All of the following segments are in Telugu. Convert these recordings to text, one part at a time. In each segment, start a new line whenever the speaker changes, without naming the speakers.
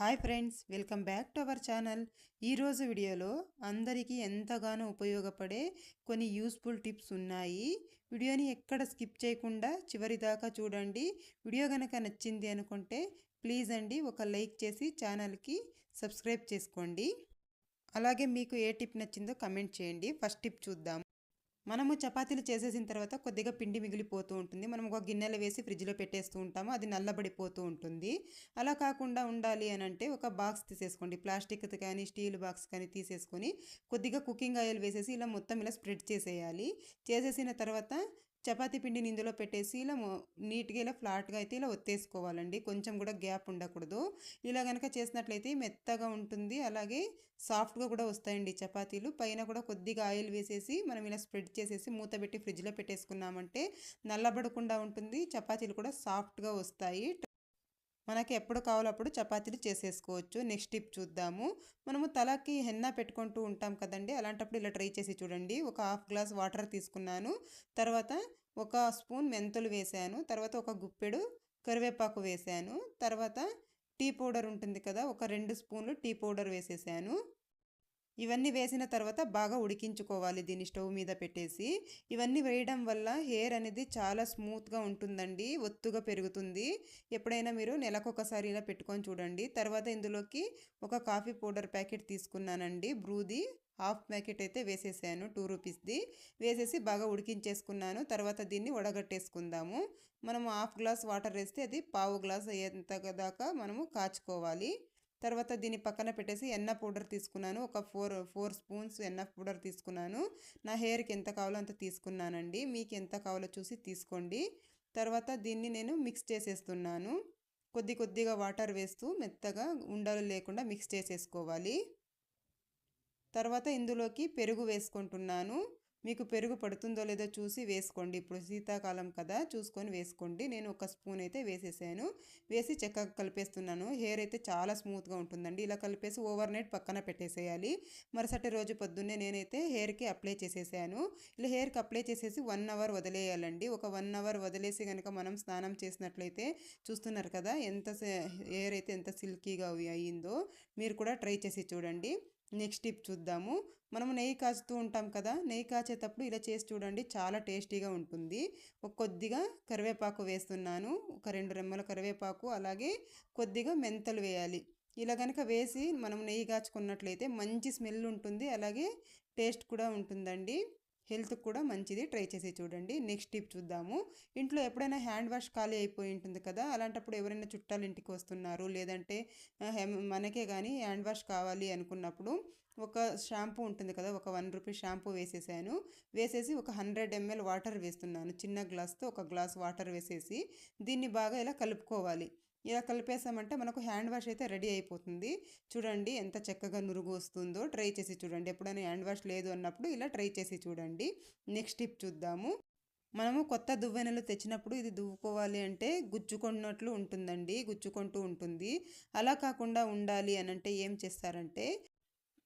Hi friends welcome back to our channel. ఈరోజు వీడియోలో అందరికీ ఎంతగానో ఉపయోగపడే కొన్ని యూస్ఫుల్ టిప్స్ ఉన్నాయి. వీడియోని ఎక్కడ స్కిప్ చేయకుండా చివరి దాకా చూడండి. వీడియో కనుక నచ్చింది అనుకుంటే ప్లీజ్ అండి ఒక లైక్ చేసి ఛానల్కి సబ్స్క్రైబ్ చేసుకోండి. అలాగే మీకు ఏ టిప్ నచ్చిందో కమెంట్ చేయండి. ఫస్ట్ టిప్ చూద్దాం. మనము చపాతీలు చేసేసిన తర్వాత కొద్దిగా పిండి మిగిలిపోతూ ఉంటుంది. మనం ఒక గిన్నెలో వేసి ఫ్రిడ్జ్లో పెట్టేస్తూ ఉంటాము. అది నల్లబడిపోతూ ఉంటుంది. అలా కాకుండా ఉండాలి అని అంటే ఒక బాక్స్ తీసేసుకోండి. ప్లాస్టిక్ కానీ స్టీల్ బాక్స్ కానీ తీసేసుకొని కొద్దిగా కుకింగ్ ఆయిల్ వేసేసి ఇలా మొత్తం ఇలా స్ప్రెడ్ చేసేయాలి. చేసేసిన తర్వాత చపాతీ పిండిని ఇందులో పెట్టేసి ఇలా నీట్గా ఇలా ఫ్లాట్గా అయితే ఇలా ఒత్తేసుకోవాలండి. కొంచెం కూడా గ్యాప్ ఉండకూడదు. ఇలా కనుక చేసినట్లయితే మెత్తగా ఉంటుంది. అలాగే సాఫ్ట్గా కూడా వస్తాయండి చపాతీలు. పైన కూడా కొద్దిగా ఆయిల్ వేసేసి మనం ఇలా స్ప్రెడ్ చేసేసి మూత పెట్టి ఫ్రిడ్జ్లో పెట్టేసుకున్నామంటే నల్లబడకుండా ఉంటుంది. చపాతీలు కూడా సాఫ్ట్గా వస్తాయి. మనకి ఎప్పుడు కావాలో అప్పుడు చపాతీలు చేసేసుకోవచ్చు. నెక్స్ట్ టిప్ చూద్దాము. మనము తలకి హెన్నా పెట్టుకుంటూ ఉంటాం కదండి. అలాంటప్పుడు ఇలా ట్రై చేసి చూడండి. ఒక హాఫ్ గ్లాస్ వాటర్ తీసుకున్నాను. తర్వాత ఒక స్పూన్ మెంతులు వేసాను. తర్వాత ఒక గుప్పెడు కరివేపాకు వేసాను. తర్వాత టీ పౌడర్ ఉంటుంది కదా ఒక రెండు స్పూన్లు టీ పౌడర్ వేసేసాను. ఇవన్నీ వేసిన తర్వాత బాగా ఉడికించుకోవాలి దీన్ని స్టవ్ మీద పెట్టేసి. ఇవన్నీ వేయడం వల్ల హెయిర్ అనేది చాలా స్మూత్గా ఉంటుందండి ఒత్తుగా పెరుగుతుంది. ఎప్పుడైనా మీరు నెలకొకసారి ఇలా పెట్టుకొని చూడండి. తర్వాత ఇందులోకి ఒక కాఫీ పౌడర్ ప్యాకెట్ తీసుకున్నానండి బ్రూది. హాఫ్ ప్యాకెట్ అయితే వేసేసాను టూ రూపీస్ది. వేసేసి బాగా ఉడికించేసుకున్నాను. తర్వాత దీన్ని వడగట్టేసుకుందాము. మనము హాఫ్ గ్లాస్ వాటర్ వేస్తే అది పావు గ్లాస్ అయ్యేంత దాకా మనము కాచుకోవాలి. తర్వాత దీన్ని పక్కన పెట్టేసి ఎన్న పౌడర్ తీసుకున్నాను. ఒక ఫోర్ ఫోర్ స్పూన్స్ ఎన్న పౌడర్ తీసుకున్నాను. నా హెయిర్కి ఎంత కావాలో అంత తీసుకున్నానండి. మీకు ఎంత కావాలో చూసి తీసుకోండి. తర్వాత దీన్ని నేను మిక్స్ చేసేస్తున్నాను. కొద్ది కొద్దిగా వాటర్ వేస్తూ మెత్తగా ఉండలు లేకుండా మిక్స్ చేసేసుకోవాలి. తర్వాత ఇందులోకి పెరుగు వేసుకుంటున్నాను. మీకు పెరుగు పడుతుందో లేదో చూసి వేసుకోండి. ఇప్పుడు శీతాకాలం కదా చూసుకొని వేసుకోండి. నేను ఒక స్పూన్ అయితే వేసేసాను. వేసి చక్కగా కలిపేస్తున్నాను. హెయిర్ అయితే చాలా స్మూత్గా ఉంటుందండి. ఇలా కలిపేసి ఓవర్ నైట్ పక్కన పెట్టేసేయాలి. మరుసటి రోజు పొద్దున్నే నేనైతే హెయిర్కి అప్లై చేసేసాను. ఇలా హెయిర్కి అప్లై చేసేసి వన్ అవర్ వదిలేయాలండి. ఒక వన్ అవర్ వదిలేసి కనుక మనం స్నానం చేసినట్లయితే చూస్తున్నారు కదా ఎంత హెయిర్ అయితే ఎంత సిల్కీగా అయ్యిందో మీరు కూడా ట్రై చేసి చూడండి. నెక్స్ట్ టిప్ చూద్దాము. మనము నెయ్యి కాచుతూ ఉంటాం కదా నెయ్యి కాచేటప్పుడు ఇలా చేసి చూడండి చాలా టేస్టీగా ఉంటుంది. ఒక కొద్దిగా కరివేపాకు వేస్తున్నాను ఒక రెండు రెమ్మల కరివేపాకు అలాగే కొద్దిగా మెంతలు వేయాలి. ఇలా కనుక వేసి మనం నెయ్యి కాచుకున్నట్లయితే మంచి స్మెల్ ఉంటుంది అలాగే టేస్ట్ కూడా ఉంటుందండి. హెల్త్కి కూడా మంచిది. ట్రై చేసి చూడండి. నెక్స్ట్ టిప్ చూద్దాము. ఇంట్లో ఎప్పుడైనా హ్యాండ్ వాష్ ఖాళీ అయిపోయి ఉంటుంది కదా అలాంటప్పుడు ఎవరైనా చుట్టాలు ఇంటికి వస్తున్నారు లేదంటే మనకే కానీ హ్యాండ్ వాష్ కావాలి అనుకున్నప్పుడు ఒక షాంపూ ఉంటుంది కదా ఒక వన్ రూపీ షాంపూ వేసేసాను. వేసేసి ఒక హండ్రెడ్ ఎంఎల్ వాటర్ వేస్తున్నాను. చిన్న గ్లాస్తో ఒక గ్లాస్ వాటర్ వేసేసి దీన్ని బాగా ఇలా కలుపుకోవాలి. ఇలా కలిపేసామంటే మనకు హ్యాండ్ వాష్ అయితే రెడీ అయిపోతుంది. చూడండి ఎంత చక్కగా నురుగు వస్తుందో. ట్రై చేసి చూడండి. ఎప్పుడైనా హ్యాండ్ వాష్ లేదు అన్నప్పుడు ఇలా ట్రై చేసి చూడండి. నెక్స్ట్ టిప్ చూద్దాము. మనము కొత్త దువ్వెనలు తెచ్చినప్పుడు ఇది దువ్వుకోవాలి అంటే గుచ్చుకున్నట్లు ఉంటుందండి. గుచ్చుకుంటూ ఉంటుంది. అలా కాకుండా ఉండాలి అని అంటే ఏం చేస్తారంటే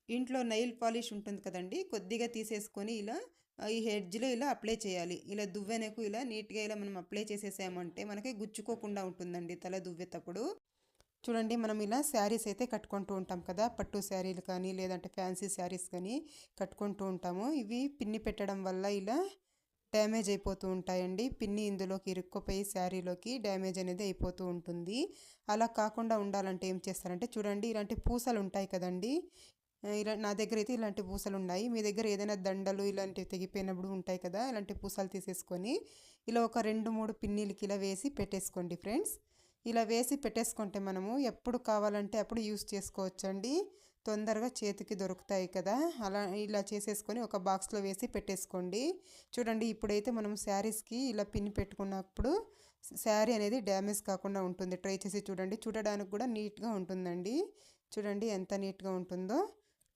ఇంట్లో నైల్ పాలిష్ ఉంటుంది కదండి. కొద్దిగా తీసేసుకొని ఇలా ఈ హెడ్జ్లో ఇలా అప్లై చేయాలి. ఇలా దువ్వెనకు ఇలా నీట్గా ఇలా మనం అప్లై చేసేసామంటే మనకి గుచ్చుకోకుండా ఉంటుందండి తల దువ్వేటప్పుడు. చూడండి మనం ఇలా శారీస్ అయితే కట్టుకుంటూ ఉంటాం కదా పట్టు శారీలు కానీ లేదంటే ఫ్యాన్సీ శారీస్ కానీ కట్టుకుంటూ ఉంటాము. ఇవి పిన్ని పెట్టడం వల్ల ఇలా డ్యామేజ్ అయిపోతూ ఉంటాయండి. పిన్ని ఇందులోకి ఇరుక్కుపోయి శారీలోకి డ్యామేజ్ అనేది అయిపోతూ ఉంటుంది. అలా కాకుండా ఉండాలంటే ఏం చేస్తారంటే చూడండి ఇలాంటి పూసలు ఉంటాయి కదండి. ఇలా నా దగ్గర అయితే ఇలాంటి పూసలు ఉన్నాయి మీ దగ్గర ఏదైనా దండలు ఇలాంటివి తెగిపోయినప్పుడు ఉంటాయి కదా ఇలాంటి పూసలు తీసేసుకొని ఇలా ఒక రెండు మూడు పిన్నీలకి ఇలా వేసి పెట్టేసుకోండి ఫ్రెండ్స్. ఇలా వేసి పెట్టేసుకుంటే మనము ఎప్పుడు కావాలంటే అప్పుడు యూస్ చేసుకోవచ్చండి. తొందరగా చేతికి దొరుకుతాయి కదా అలా ఇలా చేసేసుకొని ఒక బాక్స్లో వేసి పెట్టేసుకోండి. చూడండి ఇప్పుడైతే మనం శారీస్కి ఇలా పిన్ పెట్టుకున్నప్పుడు శారీ అనేది డ్యామేజ్ కాకుండా ఉంటుంది. ట్రై చేసి చూడండి. చూడడానికి కూడా నీట్గా ఉంటుందండి. చూడండి ఎంత నీట్గా ఉంటుందో.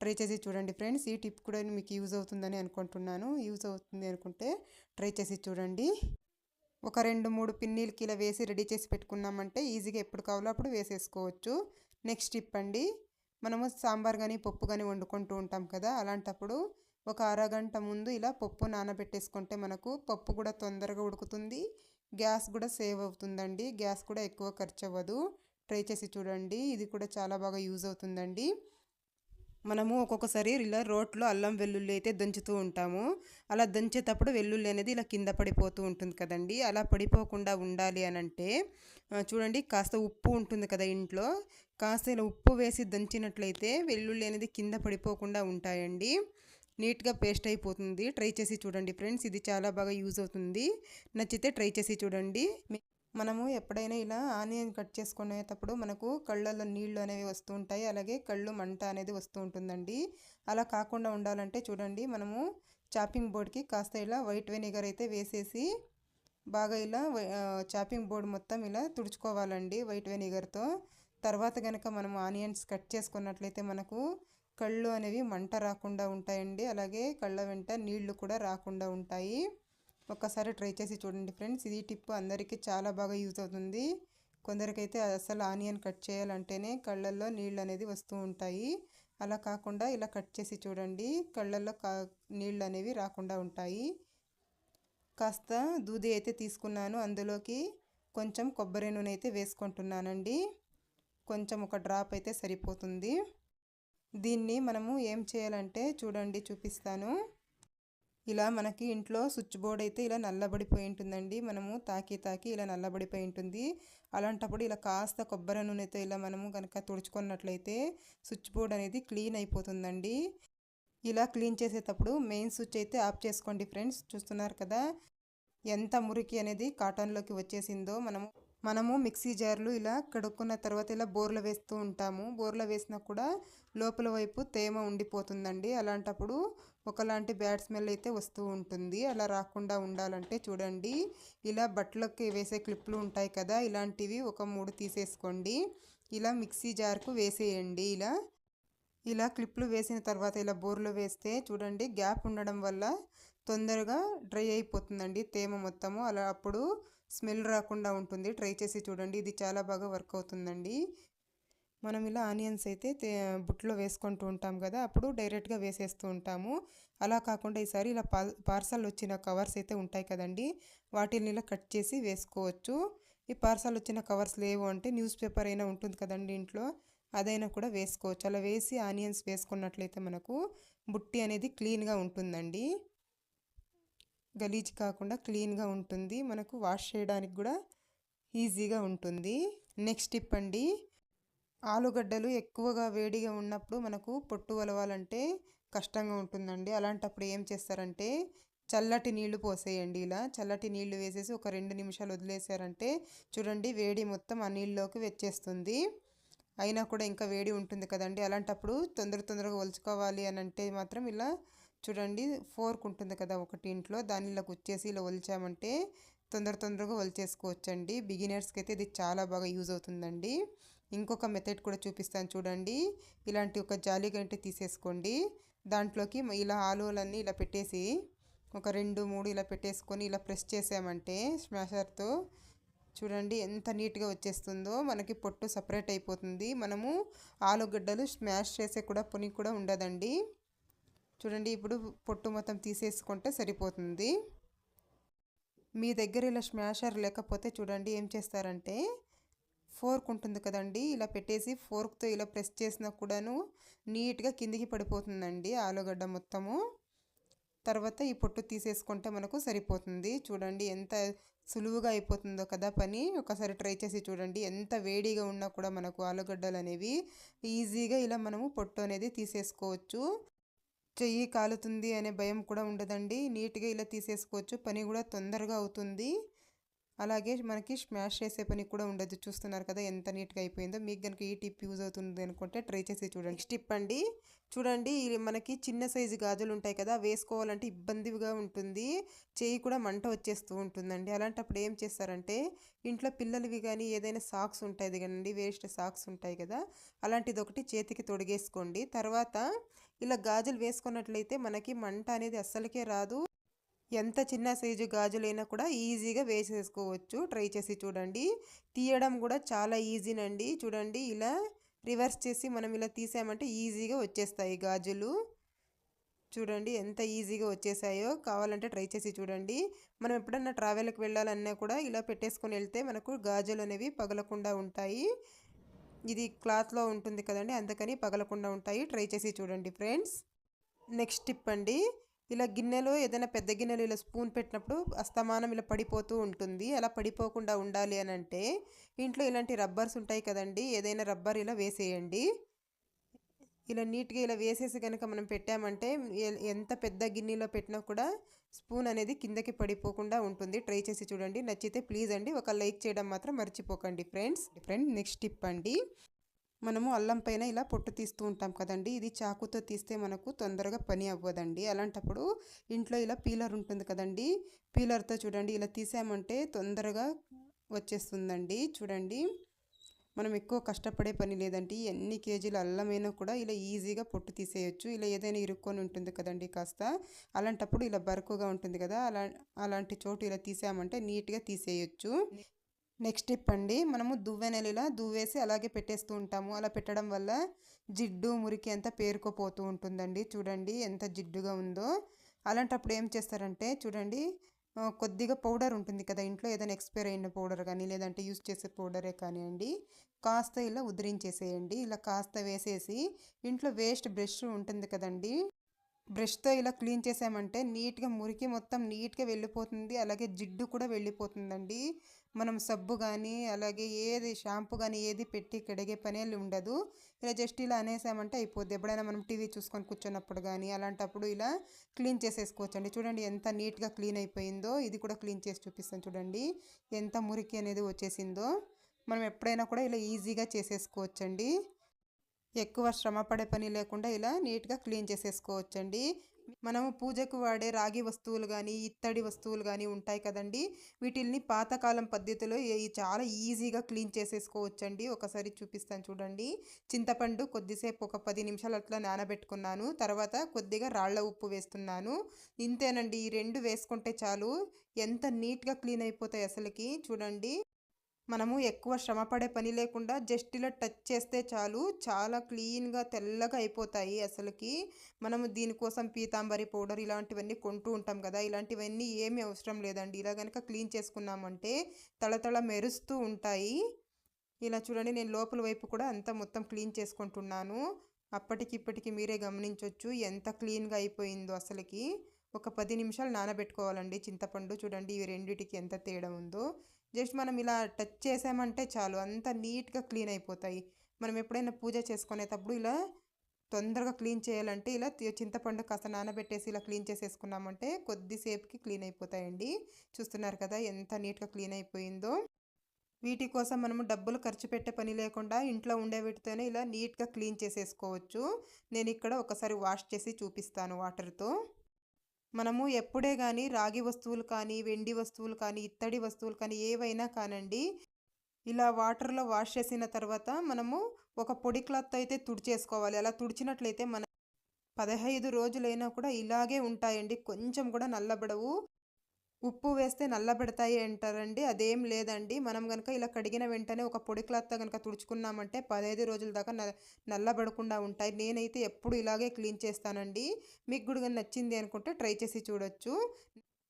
ట్రై చేసి చూడండి ఫ్రెండ్స్. ఈ టిప్ కూడా మీకు యూజ్ అవుతుందని అనుకుంటున్నాను. యూజ్ అవుతుంది అనుకుంటే ట్రై చేసి చూడండి. ఒక రెండు మూడు పిన్నీలకి ఇలా వేసి రెడీ చేసి పెట్టుకున్నామంటే ఈజీగా ఎప్పుడు కావాలో అప్పుడు వేసేసుకోవచ్చు. నెక్స్ట్ టిప్ అండి. మనము సాంబార్ కానీ పప్పు కానీ వండుకుంటూ ఉంటాం కదా అలాంటప్పుడు ఒక అరగంట ముందు ఇలా పప్పు నానబెట్టేసుకుంటే మనకు పప్పు కూడా తొందరగా ఉడుకుతుంది. గ్యాస్ కూడా సేవ్ అవుతుందండి. గ్యాస్ కూడా ఎక్కువ ఖర్చు అవ్వదు ట్రై చేసి చూడండి. ఇది కూడా చాలా బాగా యూజ్ అవుతుందండి. మనము ఒక్కొక్కసారి ఇలా రోట్లో అల్లం వెల్లుల్లి అయితే దంచుతూ ఉంటాము. అలా దంచేటప్పుడు వెల్లుల్లి అనేది ఇలా కింద పడిపోతూ ఉంటుంది కదండి. అలా పడిపోకుండా ఉండాలి అని అంటే చూడండి కాస్త ఉప్పు ఉంటుంది కదా ఇంట్లో. కాస్త ఇలా ఉప్పు వేసి దంచినట్లయితే వెల్లుల్లి అనేది కింద పడిపోకుండా ఉంటాయండి. నీట్గా పేస్ట్ అయిపోతుంది. ట్రై చేసి చూడండి ఫ్రెండ్స్. ఇది చాలా బాగా యూజ్ అవుతుంది. నచ్చితే ట్రై చేసి చూడండి. మనము ఎప్పుడైనా ఇలా ఆనియన్ కట్ చేసుకునేటప్పుడు మనకు కళ్ళల్లో నీళ్ళు అనేవి వస్తూ ఉంటాయి. అలాగే కళ్ళు మంట అనేది వస్తూ ఉంటుందండి. అలా కాకుండా ఉండాలంటే చూడండి మనము చాపింగ్ బోర్డ్కి కాస్త ఇలా వైట్ వెనిగర్ అయితే వేసేసి బాగా ఇలా చాపింగ్ బోర్డ్ మొత్తం ఇలా తుడుచుకోవాలండి వైట్ వెనిగర్తో. తర్వాత కనుక మనం ఆనియన్స్ కట్ చేసుకున్నట్లయితే మనకు కళ్ళు అనేవి మంట రాకుండా ఉంటాయండి. అలాగే కళ్ళ వెంట నీళ్ళు కూడా రాకుండా ఉంటాయి. ఒక్కసారి ట్రై చేసి చూడండి ఫ్రెండ్స్. ఇది టిప్ అందరికీ చాలా బాగా యూజ్ అవుతుంది. కొందరికైతే అసలు ఆనియన్ కట్ చేయాలంటేనే కళ్ళల్లో నీళ్ళు అనేది వస్తూ ఉంటాయి. అలా కాకుండా ఇలా కట్ చేసి చూడండి కళ్ళల్లో కా నీళ్ళు అనేవి రాకుండా ఉంటాయి. కాస్త దూది అయితే తీసుకున్నాను. అందులోకి కొంచెం కొబ్బరి నూనె అయితే వేసుకుంటున్నానండి. కొంచెం ఒక డ్రాప్ అయితే సరిపోతుంది. దీన్ని మనము ఏం చేయాలంటే చూడండి చూపిస్తాను. ఇలా మనకి ఇంట్లో స్విచ్ బోర్డ్ అయితే ఇలా నల్లబడిపోయి ఉంటుందండి. మనము తాకి తాకి ఇలా నల్లబడిపోయి ఉంటుంది. అలాంటప్పుడు ఇలా కాస్త కొబ్బరి నూనెతో ఇలా మనము కనుక తుడుచుకున్నట్లయితే స్విచ్ బోర్డ్ అనేది క్లీన్ అయిపోతుందండి. ఇలా క్లీన్ చేసేటప్పుడు మెయిన్ స్విచ్ అయితే ఆఫ్ చేసుకోండి ఫ్రెండ్స్. చూస్తున్నారు కదా? ఎంత మురికి అనేది కాటన్లోకి వచ్చేసిందో మనము మనము మిక్సీ జార్లు ఇలా కడుక్కున్న తర్వాత ఇలా బోర్లు వేస్తూ ఉంటాము. బోర్లు వేసినా కూడా లోపల వైపు తేమ ఉండిపోతుందండి. అలాంటప్పుడు ఒకలాంటి బ్యాడ్ స్మెల్ అయితే వస్తూ ఉంటుంది. అలా రాకుండా ఉండాలంటే చూడండి. ఇలా బట్టలకి వేసే క్లిప్లు ఉంటాయి కదా ఇలాంటివి ఒక మూడు తీసేసుకోండి. ఇలా మిక్సీ జార్కు వేసేయండి. ఇలా ఇలా క్లిప్లు వేసిన తర్వాత ఇలా బోర్లు వేస్తే చూడండి గ్యాప్ ఉండడం వల్ల తొందరగా డ్రై అయిపోతుందండి తేమ మొత్తము. అలా అప్పుడు స్మెల్ రాకుండా ఉంటుంది. ట్రై చేసి చూడండి. ఇది చాలా బాగా వర్క్ అవుతుందండి. మనం ఇలా ఆనియన్స్ అయితే బుట్లో వేసుకుంటూ ఉంటాం కదా అప్పుడు డైరెక్ట్గా వేసేస్తూ ఉంటాము. అలా కాకుండా ఈసారి ఇలా పార్సల్ వచ్చిన కవర్స్ అయితే ఉంటాయి కదండి వాటిని ఇలా కట్ చేసి వేసుకోవచ్చు. ఈ పార్సల్ వచ్చిన కవర్స్ లేవు అంటే న్యూస్ పేపర్ అయినా ఉంటుంది కదండి ఇంట్లో అదైనా కూడా వేసుకోవచ్చు. అలా వేసి ఆనియన్స్ వేసుకున్నట్లయితే మనకు బుట్టి అనేది క్లీన్గా ఉంటుందండి. గలీజ్ కాకుండా క్లీన్గా ఉంటుంది. మనకు వాష్ చేయడానికి కూడా ఈజీగా ఉంటుంది. నెక్స్ట్ టిప్ అండి. ఆలుగడ్డలు ఎక్కువగా వేడిగా ఉన్నప్పుడు మనకు పొట్టు వలవాలంటే కష్టంగా ఉంటుందండి. అలాంటప్పుడు ఏం చేస్తారంటే చల్లటి నీళ్ళు పోసేయండి ఇలా. చల్లటి నీళ్ళు వేసేసి ఒక రెండు నిమిషాలు వదిలేసారంటే చూడండి వేడి మొత్తం ఆ నీళ్ళలోకి వచ్చేస్తుంది. అయినా కూడా ఇంకా వేడి ఉంటుంది కదండి. అలాంటప్పుడు తొందర తొందరగా ఒలుచుకోవాలి అని అంటే మాత్రం ఇలా చూడండి ఫోర్క్ ఉంటుంది కదా ఒకటి ఇంట్లో. దాన్ని ఇలా కుచ్చేసి ఇలా వలిచామంటే తొందర తొందరగా వలిచేసుకోవచ్చండి బిగినర్స్కి అయితే ఇది చాలా బాగా యూజ్ అవుతుందండి. ఇంకొక మెథడ్ కూడా చూపిస్తాను చూడండి. ఇలాంటి ఒక జాలి గంట తీసేసుకోండి. దాంట్లోకి ఇలా ఆలువలన్నీ ఇలా పెట్టేసి ఒక రెండు మూడు ఇలా పెట్టేసుకొని ఇలా ప్రెస్ చేసామంటే స్మాషర్తో చూడండి ఎంత నీట్గా వచ్చేస్తుందో. మనకి పొట్టు సపరేట్ అయిపోతుంది. మనము ఆలుగడ్డలు స్మాష్ చేసే కూడా పొని కూడా ఉండదండి. చూడండి ఇప్పుడు పొట్టు మొత్తం తీసేసుకుంటే సరిపోతుంది. మీ దగ్గర ఇలా స్మాషర్ లేకపోతే చూడండి ఏం చేస్తారంటే ఫోర్క్ ఉంటుంది కదండి ఇలా పెట్టేసి ఫోర్క్తో ఇలా ప్రెస్ చేసినా కూడాను నీట్గా కిందికి పడిపోతుందండి ఆలుగడ్డ మొత్తము. తర్వాత ఈ పొట్టు తీసేసుకుంటే మనకు సరిపోతుంది. చూడండి ఎంత సులువుగా అయిపోతుందో కదా పని. ఒకసారి ట్రై చేసి చూడండి ఎంత వేడిగా ఉన్నా కూడా మనకు ఆలుగడ్డలు అనేవి ఈజీగా ఇలా మనము పొట్టు అనేది తీసేసుకోవచ్చు. చెయ్యి కాలుతుంది అనే భయం కూడా ఉండదండి. నీట్గా ఇలా తీసేసుకోవచ్చు. పని కూడా తొందరగా అవుతుంది. అలాగే మనకి స్మాష్ చేసే పని కూడా ఉండదు. చూస్తున్నారు కదా ఎంత నీట్గా అయిపోయిందో. మీకు కనుక ఈ టిప్ యూజ్ అవుతుంది అనుకుంటే ట్రై చేసి చూడండి. టిప్ అండి. చూడండి మనకి చిన్న సైజు గాజులు ఉంటాయి కదా వేసుకోవాలంటే ఇబ్బందిగా ఉంటుంది. చేయి కూడా మంట వచ్చేస్తూ ఉంటుందండి. అలాంటప్పుడు ఏం చేస్తారంటే ఇంట్లో పిల్లలవి కానీ ఏదైనా సాక్స్ ఉంటాయి కదండి వేస్ట్ సాక్స్ ఉంటాయి కదా అలాంటిది ఒకటి చేతికి తొడిగేసుకోండి. తర్వాత ఇలా గాజులు వేసుకున్నట్లయితే మనకి మంట అనేది అస్సలకే రాదు. ఎంత చిన్న సైజు గాజులైనా కూడా ఈజీగా వేసేసుకోవచ్చు. ట్రై చేసి చూడండి. తీయడం కూడా చాలా ఈజీనండి. చూడండి ఇలా రివర్స్ చేసి మనం ఇలా తీసామంటే ఈజీగా వచ్చేస్తాయి గాజులు. చూడండి ఎంత ఈజీగా వచ్చేసాయో. కావాలంటే ట్రై చేసి చూడండి. మనం ఎప్పుడన్నా ట్రావెల్కి వెళ్ళాలన్నా కూడా ఇలా పెట్టేసుకొని వెళ్తే మనకు గాజులు అనేవి పగలకుండా ఉంటాయి. ఇది క్లాత్లో ఉంటుంది కదండి అందుకని పగలకుండా ఉంటాయి. ట్రై చేసి చూడండి ఫ్రెండ్స్. నెక్స్ట్ టిప్ అండి ఇలా గిన్నెలో ఏదైనా పెద్ద గిన్నెలో ఇలా స్పూన్ పెట్టినప్పుడు అస్తమానం ఇలా పడిపోతూ ఉంటుంది. అలా పడిపోకుండా ఉండాలి అని అంటే ఇంట్లో ఇలాంటి రబ్బర్స్ ఉంటాయి కదండి ఏదైనా రబ్బర్ ఇలా వేసేయండి. ఇలా నీట్గా ఇలా వేసేసి కనుక మనం పెట్టామంటే ఎంత పెద్ద గిన్నెలో పెట్టినా కూడా స్పూన్ అనేది కిందకి పడిపోకుండా ఉంటుంది. ట్రై చేసి చూడండి. నచ్చితే ప్లీజ్ అండి. ఒక లైక్ చేయడం మాత్రం మర్చిపోకండి ఫ్రెండ్స్. ఫ్రెండ్ నెక్స్ట్ టిప్ అండి. మనము అల్లం పైన ఇలా పొట్టు తీస్తూ ఉంటాం కదండి. ఇది చాకుతో తీస్తే మనకు తొందరగా పని అవ్వదండి. అలాంటప్పుడు ఇంట్లో ఇలా పీలర్ ఉంటుంది కదండి. పీలర్తో చూడండి. ఇలా తీసామంటే తొందరగా వచ్చేస్తుందండి. చూడండి. మనం ఎక్కువ కష్టపడే పని లేదండి ఎన్ని కేజీలు అల్లమైనా కూడా ఇలా ఈజీగా పొట్టు తీసేయచ్చు. ఇలా ఏదైనా ఇరుక్కొని ఉంటుంది కదండి కాస్త. అలాంటప్పుడు ఇలా బరుకుగా ఉంటుంది కదా అలా అలాంటి చోటు ఇలా తీసామంటే నీట్గా తీసేయచ్చు. నెక్స్ట్ టిప్ అండి మనము దువ్వెనలు ఇలా దువ్వేసి అలాగే పెట్టేస్తూ ఉంటాము. అలా పెట్టడం వల్ల జిడ్డు మురికి అంతా పేరుకుపోతూ ఉంటుందండి. చూడండి ఎంత జిడ్డుగా ఉందో. అలాంటప్పుడు ఏం చేస్తారంటే చూడండి కొద్దిగా పౌడర్ ఉంటుంది కదా ఇంట్లో ఏదైనా ఎక్స్పైర్ అయిన పౌడర్ కానీ లేదంటే యూస్ చేసే పౌడరే కానివ్వండి కాస్త ఇలా ఉదిరించేసేయండి. ఇలా కాస్త వేసేసి ఇంట్లో వేస్ట్ బ్రష్ ఉంటుంది కదండి బ్రష్తో ఇలా క్లీన్ చేసామంటే నీట్గా మురికి మొత్తం నీట్గా వెళ్ళిపోతుంది. అలాగే జిడ్డు కూడా వెళ్ళిపోతుందండి. మనం సబ్బు కానీ అలాగే ఏది షాంపూ కానీ ఏది పెట్టి కడిగే పనే ఉండదు. ఇలా జస్ట్ ఇలా అనేసామంటే అయిపోద్ది. ఎప్పుడైనా మనం టీవీ చూసుకొని కూర్చున్నప్పుడు కానీ అలాంటప్పుడు ఇలా క్లీన్ చేసేసుకోవచ్చండి. చూడండి ఎంత నీట్గా క్లీన్ అయిపోయిందో. ఇది కూడా క్లీన్ చేసి చూపిస్తాను చూడండి. ఎంత మురికి అనేది వచ్చేసిందో. మనం ఎప్పుడైనా కూడా ఇలా ఈజీగా చేసేసుకోవచ్చండి. ఎక్కువ శ్రమ పడే పని లేకుండా ఇలా నీట్గా క్లీన్ చేసేసుకోవచ్చండి. మనము పూజకు వాడే రాగి వస్తువులు కానీ ఇత్తడి వస్తువులు కానీ ఉంటాయి కదండి. వీటిల్ని పాతకాలం పద్ధతిలో చాలా ఈజీగా క్లీన్ చేసేసుకోవచ్చండి. ఒకసారి చూపిస్తాను చూడండి. చింతపండు కొద్దిసేపు ఒక పది నిమిషాలు అట్లా నానబెట్టుకున్నాను. తర్వాత కొద్దిగా రాళ్ళ ఉప్పు వేస్తున్నాను. ఇంతేనండి. ఈ రెండు వేసుకుంటే చాలు. ఎంత నీట్గా క్లీన్ అయిపోతాయి అసలుకి. చూడండి. మనము ఎక్కువ శ్రమ పడే పని లేకుండా జస్ట్ ఇలా టచ్ చేస్తే చాలు. చాలా క్లీన్గా తెల్లగా అయిపోతాయి అసలుకి. మనము దీనికోసం పీతాంబరి పౌడర్ ఇలాంటివన్నీ కొంటూ ఉంటాం కదా. ఇలాంటివన్నీ ఏమీ అవసరం లేదండి. ఇలా కనుక క్లీన్ చేసుకున్నామంటే తళతళ మెరుస్తూ ఉంటాయి. ఇలా చూడండి నేను లోపల వైపు కూడా అంతా మొత్తం క్లీన్ చేసుకుంటున్నాను. అప్పటికి ఇప్పటికి మీరే గమనించవచ్చు ఎంత క్లీన్గా అయిపోయిందో అసలుకి. ఒక పది నిమిషాలు నానబెట్టుకోవాలండి చింతపండు. చూడండి ఇవి రెండిటికి ఎంత తేడా ఉందో. జస్ట్ మనం ఇలా టచ్ చేసామంటే చాలు. అంత నీట్గా క్లీన్ అయిపోతాయి. మనం ఎప్పుడైనా పూజ చేసుకునేటప్పుడు ఇలా తొందరగా క్లీన్ చేయాలంటే ఇలా చింతపండు కాస్త నానబెట్టేసి ఇలా క్లీన్ చేసేసుకున్నామంటే కొద్దిసేపుకి క్లీన్ అయిపోతాయండి. చూస్తున్నారు కదా ఎంత నీట్గా క్లీన్ అయిపోయిందో. వీటి కోసం మనము డబ్బులు ఖర్చు పెట్టే పని లేకుండా ఇంట్లో ఉండే వీటితోనే ఇలా నీట్గా క్లీన్ చేసేసుకోవచ్చు. నేను ఇక్కడ ఒకసారి వాష్ చేసి చూపిస్తాను వాటర్తో. మనము ఎప్పుడే కానీ రాగి వస్తువులు కానీ వెండి వస్తువులు కానీ ఇత్తడి వస్తువులు కానీ ఏవైనా కానండి ఇలా వాటర్లో వాష్ చేసిన తర్వాత మనము ఒక పొడి క్లాత్ అయితే తుడిచేసుకోవాలి. అలా తుడిచినట్లయితే మన పదహైదు రోజులైనా కూడా ఇలాగే ఉంటాయండి. కొంచెం కూడా నల్లబడవు. ఉప్పు వేస్తే నల్లబెడతాయి అంటారండి. అదేం లేదండి. మనం కనుక ఇలా కడిగిన వెంటనే ఒక పొడి క్లాత్తో కనుక తుడుచుకున్నామంటే పదహైదు రోజుల దాకా న నల్లబడకుండా ఉంటాయి. నేనైతే ఎప్పుడు ఇలాగే క్లీన్ చేస్తానండి. మీకు కూడా నచ్చింది అనుకుంటే ట్రై చేసి చూడొచ్చు.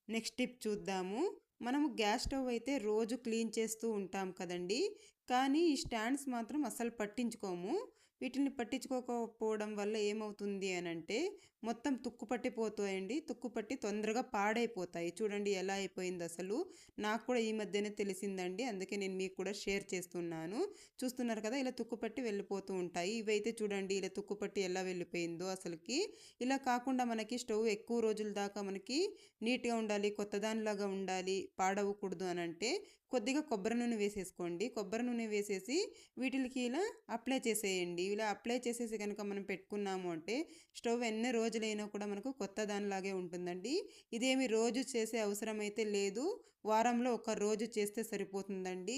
నెక్స్ట్ టిప్ చూద్దాము. మనము గ్యాస్ స్టవ్ అయితే రోజు క్లీన్ చేస్తూ ఉంటాం కదండి. కానీ ఈ స్టాండ్స్ మాత్రం అస్సలు పట్టించుకోము. వీటిని పట్టించుకోకపోవడం వల్ల ఏమవుతుంది అని అంటే మొత్తం తుక్కు పట్టిపోతాయండి తుక్కు పట్టి తొందరగా పాడైపోతాయి. చూడండి ఎలా అయిపోయింది అసలు. నాకు కూడా ఈ మధ్యనే తెలిసిందండి. అందుకే నేను మీకు కూడా షేర్ చేస్తున్నాను. చూస్తున్నారు కదా ఇలా తుక్కు పట్టి వెళ్ళిపోతూ ఉంటాయి. ఇవైతే చూడండి ఇలా తుక్కు పట్టి ఎలా వెళ్ళిపోయిందో అసలుకి. ఇలా కాకుండా మనకి స్టవ్ ఎక్కువ రోజుల దాకా మనకి నీట్గా ఉండాలి కొత్త దానిలాగా ఉండాలి పాడవకూడదు అని అంటే కొద్దిగా కొబ్బరి నూనె వేసేసుకోండి. కొబ్బరి నూనె వేసేసి వీటికి ఇలా అప్లై చేసేయండి. ఇలా అప్లై చేసేసి కనుక మనం పెట్టుకున్నాము అంటే స్టవ్ ఎన్ని రోజులైనా కూడా మనకు కొత్త దానిలాగే ఉంటుందండి. ఇదేమి రోజు చేసే అవసరం అయితే లేదు. వారంలో ఒక రోజు చేస్తే సరిపోతుందండి.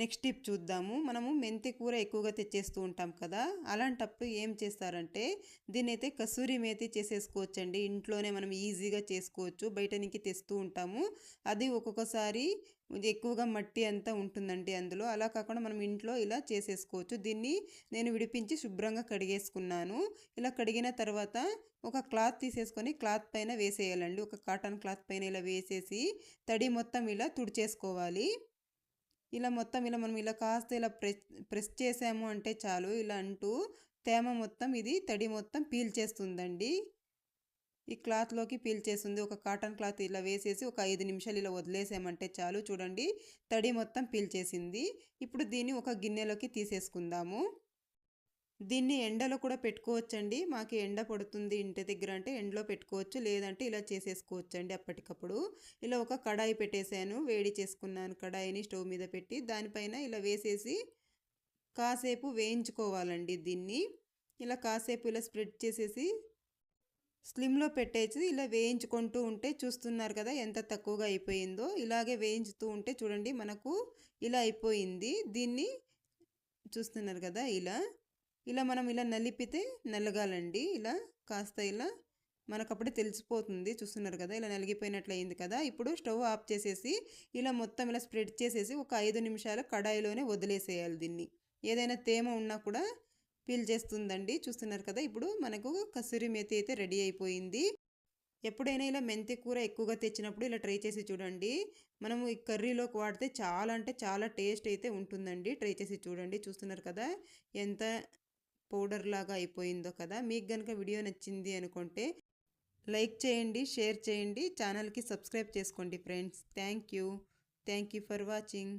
నెక్స్ట్ టిప్ చూద్దాము. మనము మెంతి కూర ఎక్కువగా తెచ్చేస్తూ ఉంటాం కదా అలాంటప్పుడు ఏం చేస్తారంటే దీన్ని అయితే కసూరి మేతి చేసేసుకోవచ్చండి. ఇంట్లోనే మనం ఈజీగా చేసుకోవచ్చు బయట నుంచి తెస్తూ ఉంటాము. అది ఒక్కొక్కసారి ఎక్కువగా మట్టి అంతా ఉంటుందండి అందులో. అలా కాకుండా మనం ఇంట్లో ఇలా చేసేసుకోవచ్చు. దీన్ని నేను విడిపించి శుభ్రంగా కడిగేసుకున్నాను. ఇలా కడిగిన తర్వాత ఒక క్లాత్ తీసేసుకొని క్లాత్ పైన వేసేయాలండి. ఒక కాటన్ క్లాత్ పైన ఇలా వేసేసి తడి మొత్తం ఇలా తుడిచేసుకోవాలి. ఇలా మొత్తం ఇలా మనం ఇలా కాస్త ఇలా ప్రెస్ ప్రెస్ చేసాము అంటే చాలు. ఇలా అంటూ తేమ మొత్తం ఇది తడి మొత్తం పీల్చేస్తుందండి. ఈ క్లాత్లోకి పీల్చేస్తుంది. ఒక కాటన్ క్లాత్ ఇలా వేసేసి ఒక ఐదు నిమిషాలు ఇలా వదిలేసామంటే చాలు. చూడండి తడి మొత్తం పీల్చేసింది. ఇప్పుడు దీన్ని ఒక గిన్నెలోకి తీసేసుకుందాము. దీన్ని ఎండలో కూడా పెట్టుకోవచ్చండి. మాకు ఎండ పడుతుంది ఇంటి దగ్గర అంటే ఎండలో పెట్టుకోవచ్చు. లేదంటే ఇలా చేసేసుకోవచ్చు అండి అప్పటికప్పుడు. ఇలా ఒక కడాయి పెట్టేశాను వేడి చేసుకున్నాను కడాయిని స్టవ్ మీద పెట్టి దానిపైన ఇలా వేసేసి కాసేపు వేయించుకోవాలండి దీన్ని. ఇలా కాసేపు ఇలా స్ప్రెడ్ చేసేసి స్లిమ్లో పెట్టేసి ఇలా వేయించుకుంటూ ఉంటే చూస్తున్నారు కదా ఎంత తక్కువగా అయిపోయిందో. ఇలాగే వేయించుతూ ఉంటే చూడండి మనకు ఇలా అయిపోయింది. దీన్ని చూస్తున్నారు కదా ఇలా. ఇలా మనం ఇలా నలిపితే నలగాలండి. ఇలా కాస్త ఇలా మనకు అప్పుడే తెలిసిపోతుంది. చూస్తున్నారు కదా ఇలా నలిగిపోయినట్లయింది కదా. ఇప్పుడు స్టవ్ ఆఫ్ చేసేసి ఇలా మొత్తం ఇలా స్ప్రెడ్ చేసేసి ఒక ఐదు నిమిషాలు కడాయిలోనే వదిలేసేయాలి దీన్ని. ఏదైనా తేమ ఉన్నా కూడా పీల్ చేస్తుందండి. చూస్తున్నారు కదా ఇప్పుడు మనకు కసూరి మేతి అయితే రెడీ అయిపోయింది. ఎప్పుడైనా ఇలా మెంతి కూర ఎక్కువగా తెచ్చినప్పుడు ఇలా ట్రై చేసి చూడండి. మనము ఈ కర్రీలోకి వాడితే చాలా అంటే చాలా టేస్ట్ అయితే ఉంటుందండి. ట్రై చేసి చూడండి. చూస్తున్నారు కదా ఎంత పౌడర్ లాగా అయిపోయిందో కదా! మీకు కనుక వీడియో నచ్చింది అనుకుంటే లైక్ చేయండి షేర్ చేయండి ఛానల్కి సబ్స్క్రైబ్ చేసుకోండి friends. Thank you thank you for watching.